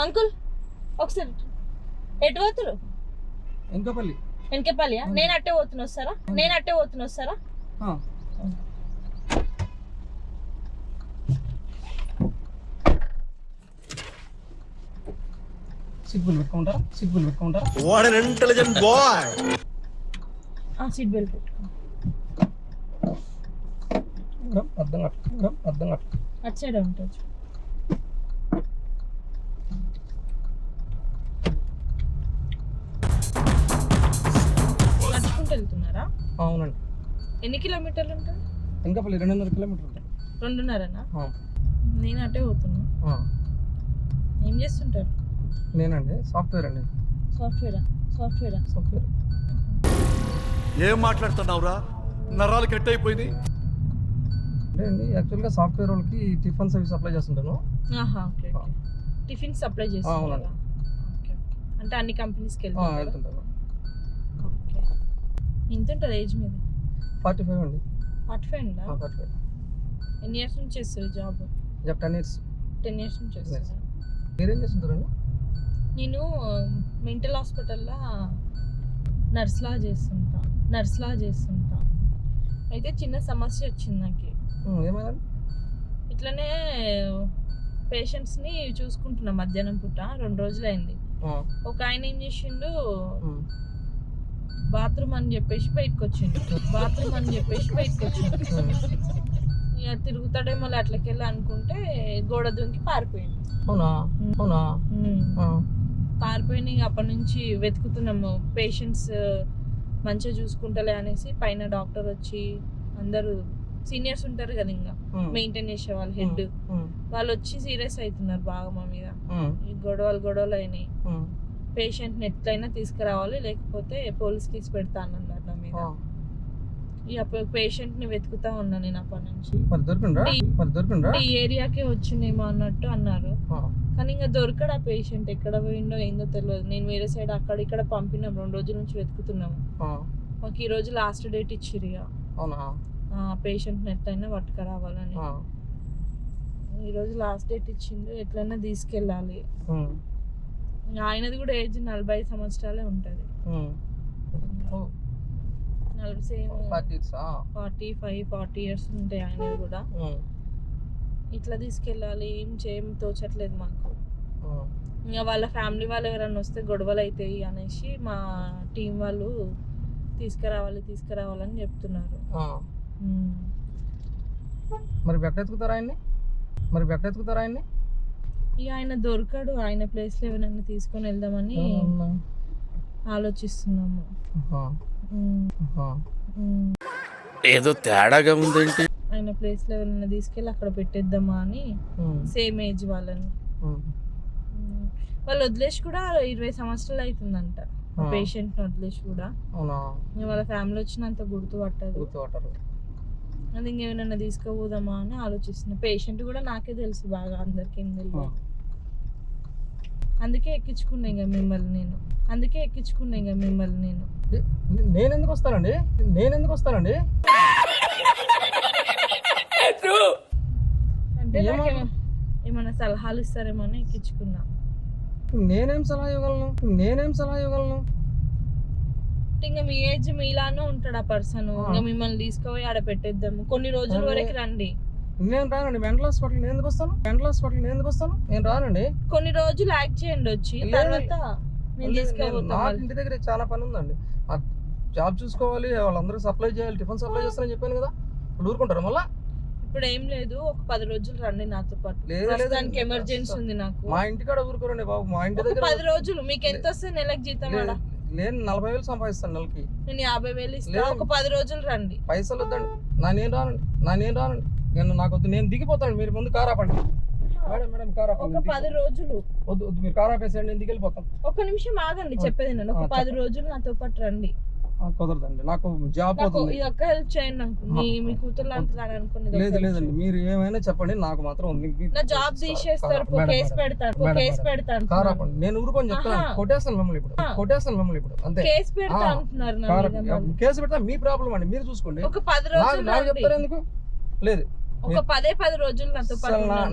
Uncle ఒకసారి ఎటు పోతురు ఎంకపల్లి. వెనకపల్లియా నేను అట్టే పోతున్నా వస్తారా? నేను అట్టే పోతున్నా వస్తారా? ఆ. సిగ్గులు పెట్టుకుంటారా? సిగ్గులు పెట్టుకుంటారా? What intelligent boy seat belt పెట్టుకో అర్థం అర్థం కట్టు అటు సైడ్ ఉంటుంది కిలోమీటర్లు ఉంటుంది? ఎంకపల్లి రెండు వందల కిలోమీటర్లు ఉంటుంది. రెండున్నరనా. నేను అటే పోతున్నా. ఆ. ఏం చేస్తుంటారు? నేనండి సాఫ్ట్వేర్ అండి. సాఫ్ట్వేరా? సాఫ్ట్వేరా? సాఫ్ట్వేర్. ఏం మాట్లాడుతున్నావురా? నరాలు కట్ అయిపోయినాయి అంటే అండి యాక్చువల్గా సాఫ్ట్వేర్ వాళ్ళకి టిఫిన్ సర్వీస్ అప్లై చేస్తుంటాను. ఆహా okay okay. Tiffin supply okay అంటే అన్ని కంపెనీస్కి ఆ, వెళ్తారు వెళ్తుంటాను. ఓకే. ఎంత ఉంటుంది ఏజ్ మీద? ఫార్టీ ఫైవ్ అండి. ఫార్టీ ఫైవ్ ఉందా? Forty five. ఎన్ని ఇయర్స్ నుంచి చేస్తారు job? Just ten years. Ten years నుంచి చేస్తారు? మీరేం చేస్తుంటారండి నేను మెంటల్ హాస్పిటల్లో నర్స్లా చేస్తుంటా. నర్స్లా చేస్తుంటా. అయితే చిన్న సమస్య వచ్చింది నాకు. ఏమైనా ఇట్లనే పేషెంట్స్ని చూసుకుంటున్నా మధ్యాహ్నం పూట. రెండు రోజులు అయింది ఒక ఆయన ఏం చేసిండు బాత్రూమ్ అని చెప్పేసి బయటకు వచ్చిండు. బాత్రూమ్ అని చెప్పేసి బయటకు వచ్చిండు. ఇక తిరుగుతాడేమో అట్లకెళ్ళి అనుకుంటే గోడ దుంకి పారిపోయింది అవునా? అవునా? ఉమ్. ఆ. పారిపోయిన ఇక అప్పటి నుంచి వెతుకుతున్నాము. పేషెంట్స్ మంచిగా చూసుకుంటలే అనేసి పైన డాక్టర్ వచ్చి అందరూ సీనియర్స్ ఉంటారు కదా ఇంకా మెయింటైన్ చేసే వాళ్ళు హెడ్. వాళ్ళు వచ్చి సీరియస్ అవుతున్నారు బాగా మా మీద. గొడవలు గొడవలు అయినాయి. పేషెంట్ని ఎట్లయినా తీసుకురావాలి లేకపోతే పోలీస్ కేసు పెడతా అన్నారు నా మీద. ఆ. ఇక పేషెంట్ని వెతుకుతా ఉన్నా నేను అప్పటి నుంచి. ఈ- మరి దొరికిండ్రా? ఈ ఏరియాకే వచ్చిందేమో అన్నట్టు అన్నారు. ఆ. కానీ ఇంకా దొరకడు ఆ పేషెంట్? ఎక్కడ పోయిండో ఏందో తెలియదు నేను వేరే సైడ్ అక్కడ ఇక్కడ పంపినాం రెండు రోజుల నుంచి వెతుకుతున్నాము. ఆ. మాకు ఈ రోజు లాస్ట్ డేట్ ఇక అవునా? ఆ పేషెంట్ని ఎట్లయినా పట్టుకురావాలని. ఆ. ఈ రోజు లాస్ట్ డేట్ ఇచ్చిండు ఎట్లయినా తీసుకెళ్ళాలి. ఆయనది కూడా ఏజ్ నలభై సంవత్సరాలే ఉంటుంది. ఫార్టీ ఫైవ్ ఫార్టీ ఇయర్స్ ఉంటాయి ఆయనది కూడా. ఇట్లా తీసుకెళ్ళాలి ఏం చేయం తోచట్లేదు మాకు. ఇంకా వాళ్ళ ఫ్యామిలీ వాళ్ళు ఎవరైనా వస్తే గొడవలు అవుతాయి అనేసి మా టీం వాళ్ళు తీసుకురావాలి తీసుకురావాలని చెప్తున్నారు. మరి బెట్ట ఎత్తుకుతారా ఆయన్ని? మరి బెట్ట ఎత్తుకుతారా ఆయన్ని? ఇక ఆయన దొరకడు ఆయన ప్లేస్లో ఎవరైనా తీసుకొని వెళ్దామని? ఆలోచిస్తున్నాము. ఏదో తేడాగా ఉందేంటి? ఆయన ప్లేస్లో ఎవరైనా తీసుకెళ్ళి అక్కడ పెట్టేద్దామా అని సేమ్ ఏజ్ వాళ్ళని. వాళ్ళు వదిలేసి కూడా ఇరవై సంవత్సరాలు అవుతుందంట. ఆ. పేషెంట్ వదిలేసి కూడా. వాళ్ళ ఫ్యామిలీ వచ్చినంత గుర్తు పట్టదు. గుర్తుపట్టారు అది ఇంకేమైనా తీసుకుపోదామా అని ఆలోచిస్తున్నా. పేషెంట్ కూడా నాకే తెలుసు బాగా అందరికి ఏం తెలియదు అందుకే ఎక్కించుకున్నా ఇంకా మిమ్మల్ని నేను. అందుకే ఎక్కించుకున్నా ఇంకా మిమ్మల్ని నేను. నేను ఎందుకు వస్తానండి? నేను ఎందుకు వస్తానండి అంటే ఏమైనా సలహాలు ఇస్తారేమో అని ఎక్కించుకున్నా. నేనేం సలహా ఇవ్వగలను? నేనేం సలహా ఇవ్వగలను? అంటే ఇంకా మీ ఏజ్ మీలానే ఉంటాడు ఆ పర్సన్. ఇంకా మిమ్మల్ని తీసుకుపోయి ఆడ పెట్టేద్దాము. కొన్ని రోజుల. వరకు రండి. నేను రానండి. మెంటల్ హాస్పిటల్ నేను ఎందుకు వస్తాను? మెంటల్ హాస్పిటల్ నేను ఎందుకు వస్తాను? నేను రానండి. కొన్ని రోజులు యాక్ట్ చేయండి వచ్చి. తర్వాత నేను తీసుకుపోతాను. ఇంటి దగ్గర చాలా పని ఉందండి. జాబ్ చూసుకోవాలి వాళ్ళందరూ సప్లై చేయాలి టిఫిన్ సప్లై చేస్తానని చెప్పాను కదా. ఇప్పుడు ఊరుకుంటారు మళ్ళా? ఇప్పుడు ఏం లేదు. ఒక పది రోజులు రండి నాతో పాటు. లేదు. ఎమర్జెన్సీ ఉంది నాకు. మా ఇంటికాడ ఊరుకోరండి బాబు. మా ఇంటి దగ్గర పది రోజులు. మీకు ఎంత వస్తుంది నెలకు జీతం లేదు, నేను నలభై వేలు సంపాదిస్తాను నెలకి. నేను యాభై వేలు. ఒక పది రోజులు రండి. పైసలు వద్దండి. నా నేను రానండి? నా నేను రానండి? నేను నాకు వద్దు. నేను దిగిపోతాను. మీరు ముందు కార్ ఆపండి. మేడం మేడం కార్ ఆపండి. ఒక పది రోజులు. వద్దు వద్దు. మీరు కార్ ఆపేసేయండి. నేను దిగిపోతాను ఒక నిమిషం ఆగండి. చెప్పేది నేను. ఒక పది. రోజులు నాతో పాటు రండి. కుదరదండి. నాకు జాబ్ నాకు పోతుంది ఇది ఒక్క హెల్ప్ చేయండి మీ కూతురు లేదు లేదండి. మీరు ఏమైనా చెప్పండి. నాకు మాత్రం నా జాబ్ తీసేస్తారు. కేసు. పెడతాను. Case madam. పెడతాను కార్ ఆపండి నేను ఊరుకొని చెప్తాను. కొట్టేస్తాను మిమ్మల్ని ఇప్పుడు. కొట్టేస్తాను మిమ్మల్ని ఇప్పుడు. అంతే. కేసు పెడతా. అంటున్నారు. కేసు పెడతా. మీ ప్రాబ్లం అండి. మీరు చూసుకోండి. ఒక పది రోజులు నాకు. చెప్తారు ఎందుకు? లేదు. ఒక పదే పది రోజులు నాతో.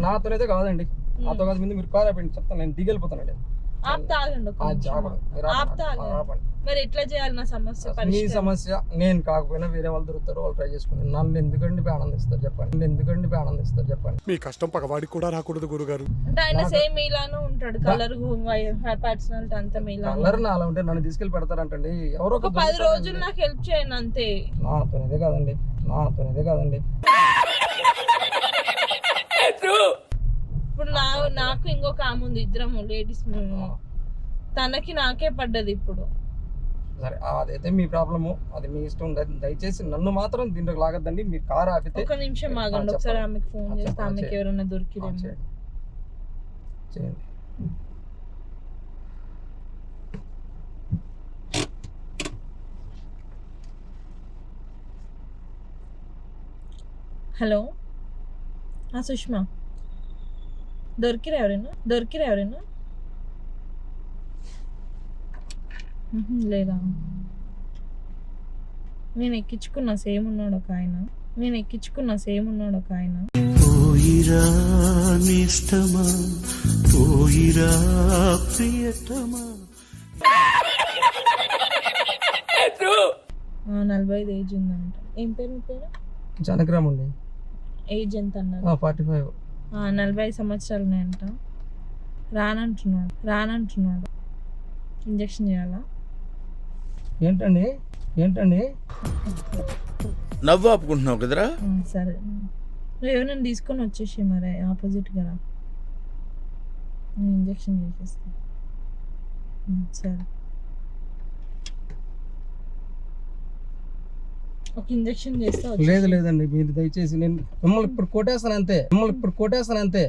నాతోనైతే కాదండి. నాతో కాదు. ముందు మీరు కార్ ఆపండి చెప్తాను. నేను దిగెళ్ళిపోతానండి ఆపుతా ఆగండి ఒక ఆ, నిమిషం. ఆపండి. మీరు ఆపుతా ఆపండి. ఆగండి. ఆపండి. మరి ఎట్లా చేయాలి నా సమస్య మీ పరిష్కారం? సమస్య నేను కాకపోయినా వేరే వాళ్ళు దొరుకుతారు వాళ్ళు ట్రై చేసుకుని నన్ను ఎందుకండి పోయి ఆనందిస్తారు చెప్పండి నన్ను ఎందుకండి పోయి ఆనందిస్తారు చెప్పండి మీ కష్టం పగవాడికి కూడా రాకూడదు గురుగారు అంటే ఆయన సేమ్ మీలానే ఉంటాడు కలర్ పర్సనాలిటీ అంతా మీలా కలర్ నా అలా ఉంటే నన్ను తీసుకెళ్ళి పెడతారంటండి ఎవరో ఒక ఒకరు పది దొరుకుతారండి. రోజులు నాకు హెల్ప్ చేయండి అంతే నాతో ఇదే కాదండి నాతో ఇదే కాదండి ఇంకొక ఆమె ఉంది ఇద్దరం లేడీస్ తనకి నాకే పడ్డది ఇప్పుడు. సరే అదైతే మీ ప్రాబ్లము. అది మీ ఇష్టం. దయ- దయచేసి నన్ను మాత్రం దీంట్లోకి లాగద్దండి. మీ కార్ ఆపితే ఒక నిమిషం ఆగండి. ఒకసారి ఆమెకి ఫోన్ చేస్తే ఆమెకి. ఎవరైనా చేయండి. చేయండి. హలో. సుష్మా. దొరికిరా ఎవరైనా? దొరికిరా ఎవరైనా? లేదా? నేను ఎక్కించుకున్న సేమ్ ఉన్నాడు ఒక ఆయన. నేను ఎక్కించుకున్న సేమ్ ఉన్నాడు ఒక ఆయన. పోయిరా నిష్టమా? పోయిరా ప్రియతమా? ఆ, నలభై ఐదు ఏజ్ ఉందంట. ఏం పేరు మీ పేరు? జనగ్రామ్ అండి. ఏజ్ ఎంత అన్నారు ఫార్టీ ఫైవ్. నలభై ఐదు సంవత్సరాలు ఉన్నాయంట రానంటున్నాడు. రానంటున్నాడు. ఇంజక్షన్ చేయాలా? ఏంటండి? ఏంటండి? నవ్వు ఆపుకుంటున్నావు కదరా? సరే. నువ్వు ఎవరైనా తీసుకొని వచ్చేసి మరి ఆపోజిట్ కదా. నేను ఇంజక్షన్ చేసేస్తా. ఉమ్, సరే. ఒక ఇంజక్షన్ చేస్తే. లేదు లేదండి మీరు దయచేసి నేను మిమ్మల్ని ఇప్పుడు కొట్టేస్తాను అంతే. మిమ్మల్ని ఇప్పుడు కొట్టేస్తాను అంతే.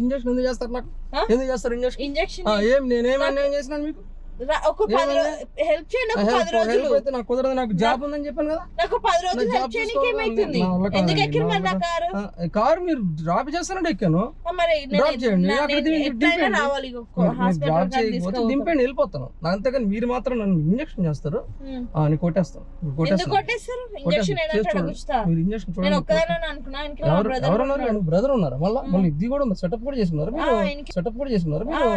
ఇంజక్షన్ ఎందుకు చేస్తారు నాకు? ఎందుకు చేస్తారు ఇంజక్షన్? ఏం నేనేం అన్యాయం చేసినాను మీకు? ఒక పది ఏమన్నా? హెల్ప్ చేయండి ఒక పది రోజులు. నాకు కుదరదు నాకు జాబ్ ఉందని చెప్పాను కదా. నాకు పది రోజులు హెల్ప్ చేయడానికి. ఏమైతుంది? ఎందుకు ఎక్కిరు మరి నా కారు? మీరు డ్రాప్ చేస్తానంటే ఎక్కాను. మరి డ్రాప్ చేయండి. ఎట్లయినా దింపండి. రావాలి డ్రాప్ చేయకపోతే వెళ్ళిపోతాను. నా అంతేగాని మీరు మాత్రం నన్ను ఇంజక్షన్ చేస్తారు. నేను కొట్టేస్తాను. కొట్టేస్తారు? ఇంజక్షన్ మీరు చూడండి. ఎవరున్నారు. బ్రదర్ ఉన్నారు? మళ్ళీ? ఇది కూడా ఉంది. సెటప్ కూడా చేసుకున్నారు మీరు సెటప్ కూడా చేసుకున్నారు మీరు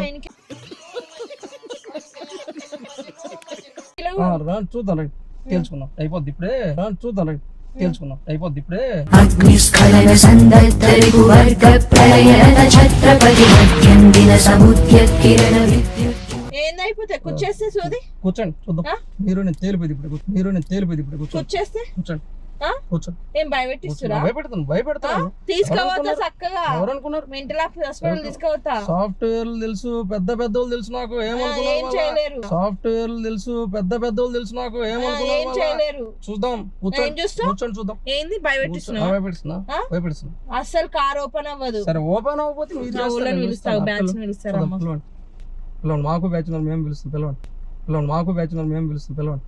ఆయనకి ఆ, రా చూద్దాం తేల్చుకుందాం. అయిపోద్ది ఇప్పుడే. రా చూద్దాం తేల్చుకుందాం. అయిపోద్ది ఇప్పుడే. అగ్నిస్ఖలన సందత్తరిపువర్గ ప్రళయన ఛత్రపతి మధ్యందిన సముద్య కిరణ విద్యుత్. ఏందైపోతే కూర్చేస్తే సోది? కూర్చోండి చూద్దాం? మీరు నేను తేలిపోయింది ఇప్పుడు కూర్చో- మీరు నేను తేలిపోయింది ఇప్పుడు కూర్చోండి. కూర్చేస్తే? కూర్చోండి. తెలుసు పెద్ద పెద్దోళ్ళు తెలుసు నాకు. ఏమనుకున్నారు సాఫ్ట్వేర్లు తెలుసు పెద్ద పెద్దోళ్ళు తెలుసు నాకు. ఏమనుకున్నారు చూద్దాం కూర్చొని చూద్దాం. ఏంది? అస్సలు కార్ ఓపెన్ అవ్వదు. సరే ఓపెన్ అవ్వకపోతే పిలవండి. మాకు బ్యాచ్ మేము పిలుస్తాం. పిలవండి. పిలవండి మాకు బ్యాచ్ మేము పిలుస్తాం. పిలవండి.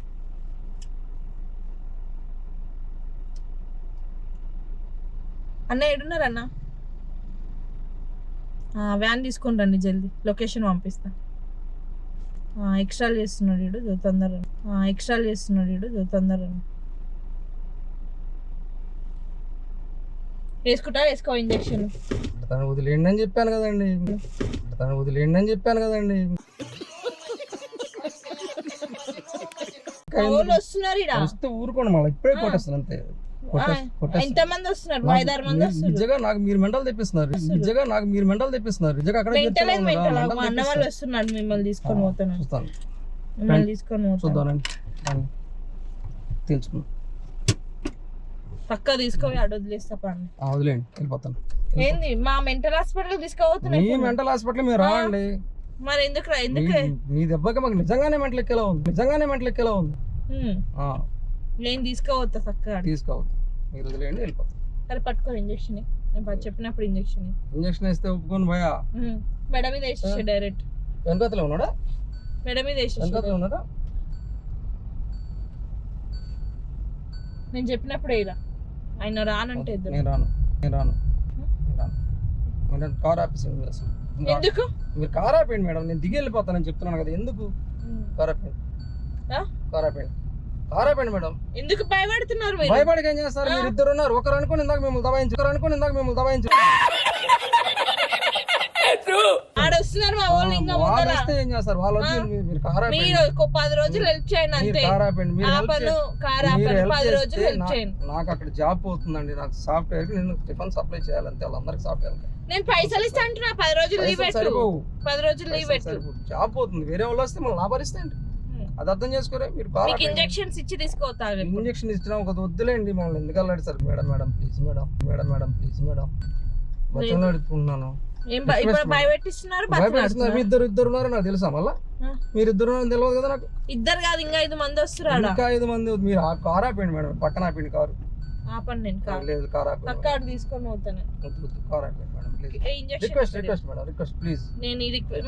అన్న ఏడున్నారు అన్న? ఆ, వ్యాన్ తీసుకొని రండి జల్దీ. లొకేషన్ పంపిస్తా. ఆ, ఎక్స్ట్రాలు చేస్తున్నాడు వీడు జర తొందర ఎక్స్ట్రాలు చేస్తున్నాడు వీడు జర తొందర. వేసుకుంటా వేసుకో ఇంజక్షన్. తను వదిలేయండి అని చెప్పాను కదండి. తను వదిలేయండి అని చెప్పాను కదండి? వస్తున్నారు ఇడ వస్తే ఊరుకోండి మళ్ళీ. ఇప్పుడే కొట్టేస్తాను అంతే. కొట్టేస్తాను కొట్టేస్తాను ఎంత మంది వస్తున్నారు? నాకు- ఐదారు మంది మీరు వస్తున్నారు. నిజంగా నాకు మీరు మెంటల్ తెప్పిస్తున్నారు. నిజంగా నాకు మీరు మెంటల్ తెప్పిస్తున్నారు. నిజంగా అక్కడ అన్న వాళ్ళు మిమ్మల్ని తీసుకొని పోతాను చూస్తాను. మిమ్మల్ని తీసుకొని పోతాను. పక్క అడు వదిలేస్తా పండి వెళ్ళిపోతాను. ఏంది? మా మెంటల్ హాస్పిటల్ మీ మెంటల్ హాస్పిటల్ మీరు రావండి. మరి ఎందుకు రా ఎందుకు? మీ- దెబ్బకి మాకు నిజంగానే మెంటల్ ఎక్కేలా ఉంది? నిజంగానే మెంటల్ ఎక్కేలా ఉంది? నేను తీసుకోవద్దా చక్కగా. తీసుకోవద్దు మీరు వదిలేయండి వెళ్ళిపోతాం. సరే పట్టుకో ఇంజక్షన్ నేను చెప్పినప్పుడు ఇంజక్షన్ ఇంజక్షన్ వేస్తే ఒప్పుకొని భయా మెడ మీద వేసేసి డైరెక్ట్ వెనకతలో ఉన్నాడా? మెడ మీద వేసేసి వెనకతలో ఉన్నాడా? నేను చెప్పినప్పుడు ఇలా ఆయన రానంటే ఇద్దరు నేను రాను. నేను రాను. నేను రాను. మేడం కార్ ఆపేసి ఎందుకు? మీరు కార్ ఆపేయండి మేడం. నేను దిగి వెళ్ళిపోతానని చెప్తున్నాను కదా. ఎందుకు. కార్ ఆపేయండి? కార్ ఆపేయండి. ఆరాపండి మేడం. ఎందుకు భయపడుతున్నారు భయపడికి ఏం చేస్తారు? మీరు ఇద్దరు ఉన్నారు ఒకరు అనుకుని ఇందాక మిమ్మల్ని దబాయించు ఒకరు అనుకుని ఇందాక మిమ్మల్ని దబాయించు. వస్తున్నారు మా వాళ్ళు వస్తే ఏం చేస్తారు? వాళ్ళు పది రోజులు హెల్ప్ చేయండి అంతే. కారు పది రోజులు హెల్ప్ చేయండి. నాకు అక్కడ జాబ్ పోతుందండి. నాకు సాఫ్ట్వేర్ నేను టిఫిన్ సప్లై చేయాలంటే వాళ్ళందరికి సాఫ్ట్వేర్ నేను పైసలు ఇస్తా పది రోజులు లీవ్ పెట్టు. పది రోజులు లీవ్ పెట్టు. జాబ్ పోతుంది. వేరే వాళ్ళు వస్తే మనం నా అది అర్థం చేసుకోరే మీరు కార్ మీకు. ఇంజెక్షన్స్ ఇచ్చి తీసుకోతాగు ఇంజక్షన్ ఇచ్చినా ఒక వద్దులేండి మమ్మల్ని ఎందుకు sir? Madam madam please madam madam madam please madam. బతులు అడుగుతున్నాను. ఇద్దరు ఇద్దరు ఉన్నారు నాకు తెలుసా మళ్ళా. మీరు ఇద్దరు తెలియదు కదా నాకు. ఇద్దరు కాదు ఇంకా ఐదు మంది వస్తున్నారు? ఇంకా ఐదు మంది మీరు ఆ కార్ ఆపండి మేడం. పక్కన ఆపండి కారు. ఆపండి నేను కాదు లేదు కార్ ఆపండి తీసుకొని పోతాను. కార్ ఆపండి madam please. Request request madam request please. నేను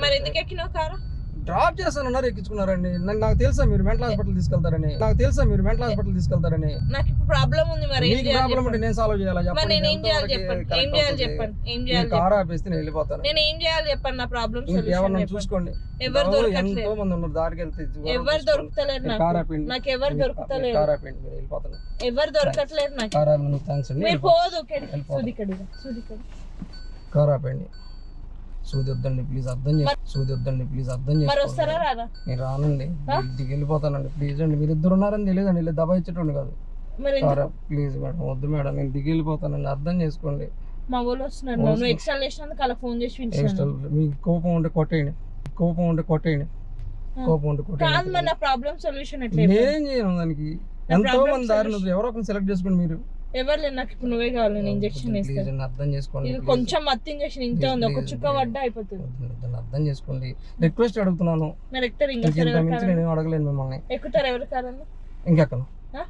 మరి ఎందుకు ఎక్కినావు కారు? డ్రాప్ చేస్తానన్నారు ఎక్కించుకున్నారండి నాకు నాకు తెలుసా మీరు మెంటల్ హాస్పిటల్ తీసుకెళ్తారని. నాకు తెలుసా మీరు మెంటల్ హాస్పిటల్ తీసుకెళ్తారని. నాకు ఇప్పుడు ప్రాబ్లం ఉంది మరి ఏం మీకు చేయాలి ప్రాబ్లం అంటే చెప్పండి. నేను సాల్వ్ చేయాలా? మరి నేను ఏం చేయాలి చెప్పండి ఏం చేయాలి? చెప్పండి ఏం మీరు చేయాలి కార్ చెప్పండి. ఆపేస్తే నేను వెళ్ళిపోతాను. నేను ఏం చేయాలి చెప్పండి నా ఎవరినైనా చూసుకోండి. ఎవరు ఎవరు దొరకట్లేదు. ఎంతో మంది ఉన్నారు దారికి వెళ్తే ఎవరు. దొరుకుతలేరు నాకు. ఆపండి నాకు ఎవరు దొరుకుతలేరు. కార్ ఆపండి మీరు వెళ్ళిపోతాను. ఎవరు దొరకట్లేదు నాకు. కార్ ఆపండి థ్యాంక్స్ అండి మీరు పోదు. వెళ్ళిపోతాను. కార్ ఆపండి సూది వద్దండి ప్లీజ్ అర్థం చేసి సూది వద్దండి ప్లీజ్ అర్థం రారా నేను రానండి ఇంటికి వెళ్ళిపోతానండి ప్లీజ్ అండి మీరు ఇద్దరు ఉన్నారని తెలియదండి ఇలా దబా ఇచ్చేటండి కాదు. ఎందుకు? ప్లీజ్ మేడం వద్దు మేడం నేను దిగి వెళ్ళిపోతానండి అర్థం చేసుకోండి. మా వాళ్ళు వస్తున్నారు. నువ్వు ఎక్స్ట్రా లేచినందుకు అలా ఫోన్ చేసి పిలిచాను. మీకు కోపం ఉంటే కొట్టేయండి కోపం ఉంటే కొట్టేయండి. కోపం ఉంటే కొట్టేయండి నా ప్రాబ్లం సొల్యూషన్ ఎట్లా? నేనేం చేయను దానికి? ఎంతో మంది దారి. ఎవరో ఒకరిని సెలెక్ట్ చేసుకోండి మీరు. ఎవరు లేదు నాకు ఇప్పుడు నువ్వే కావాలి నేను ఇంజెక్షన్ అండి అర్థం చేసుకోండి ఇది. కొంచెం మత్తు ఇంజెక్షన్ ఇంత ఉంది ఒక చుక్క. పడ్డా అయిపోతుంది. అర్థం చేసుకోండి. రిక్వెస్ట్ అడుగుతున్నాను. మరి ఎక్కుతారు ఇంకా? నేను అడగలేను మిమ్మల్ని. ఎక్కుతారు ఎవరు కారణం ఇంకెక్కను?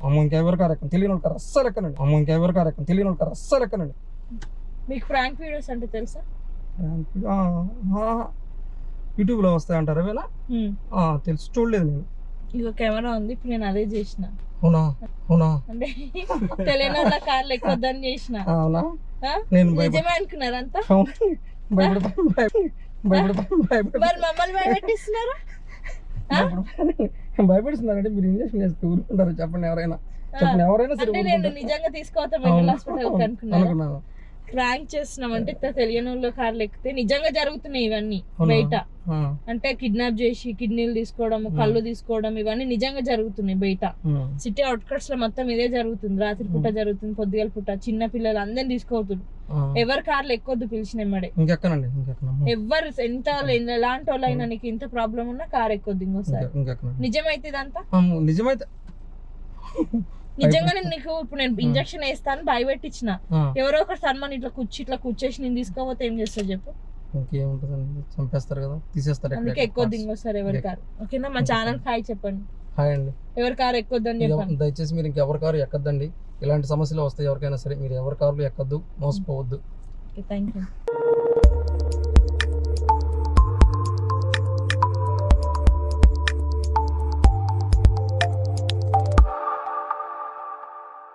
అమ్మ ఇంకెవరు కారెక్కను? తెలియని వాళ్ళకి అస్సలు ఎక్కనండి. అమ్మ ఇంకెవరు కారెక్కను? తెలియని వాళ్ళకి అస్సలు ఎక్కనండి. మీకు ఫ్రాంక్ వీడియోస్ అంటే తెలుసా? యూట్యూబ్లో వస్తాయంటారు అవేనా తెలుసు చూడలేదు నేను. ఇగో కెమెరా ఉంది ఇప్పుడు నేను అదే చేసిన. అవునా? ఎక్కొద్దని చేసిన. అవునా? నేను నిజమే అనుకున్నారు అంతా? మరి మమ్మల్ని భయపెట్టిస్తున్నారు? భయపడుతున్నారంటే మీరు ఇంజక్షన్ చేస్తే ఊరుకుంటారు చెప్పండి ఎవరైనా. చెప్పండి ఎవరైనా సరే నేను. నిజంగా తీసుకోవద్దా అనుకున్నాను. ప్రాంక్ చేస్తున్నాం అంటే ఇట్లా తెలియని వాళ్ళ కార్లు ఎక్కితే నిజంగా జరుగుతున్నాయి ఇవన్నీ? బయట. అంటే కిడ్నాప్ చేసి కిడ్నీలు తీసుకోవడం కళ్ళు తీసుకోవడం ఇవన్నీ నిజంగా జరుగుతున్నాయి బయట. సిటీ అవుట్కట్స్లో మొత్తం ఇదే జరుగుతుంది. రాత్రి పూట జరుగుతుంది పొద్దుగల పూట చిన్న పిల్లలు అందరిని తీసుకోవద్దు. ఎవరి కార్లు ఎక్కొద్దు పిలిచిన ఎమ్మడే ఇంకెక్కనండి ఇంకెక్కనమ్మా ఎవరు ఎంత ఎలాంటి వాళ్ళైనా నీకు ఇంత ప్రాబ్లం ఉన్నా కార్ ఎక్కొద్దు ఇంకోసారి. నిజమైతే ఇదంతా? నిజమైతే నిజంగానే నీకు ఇప్పుడు నేను ఇంజక్షన్ వేస్తాను భయపెట్టించిన ఎవరో ఒకరు సన్మాన్ ఇట్లా కూర్చి ఇట్లా కూర్చేసి నేను తీసుకోపోతే ఏం చేస్తా చెప్పు? ఇంకేముంటుందండి? చంపేస్తారు కదా? తీసేస్తారు అందుకే parts. ఇంకోసారి ఎవరి కారు. ఓకేనా? మా ఛానల్ హాయ్ చెప్పండి. హాయ్ అండి. ఎవరి కారు ఎక్కొద్దు అని ఇది చెప్పండి. దయచేసి మీరు ఇంకెవరి కారు ఎక్కద్దండి? ఇలాంటి సమస్యలు వస్తాయి ఎవరికైనా సరే మీరు ఎవరి కార్లు ఎక్కద్దు మోసపోవద్దు. Thank you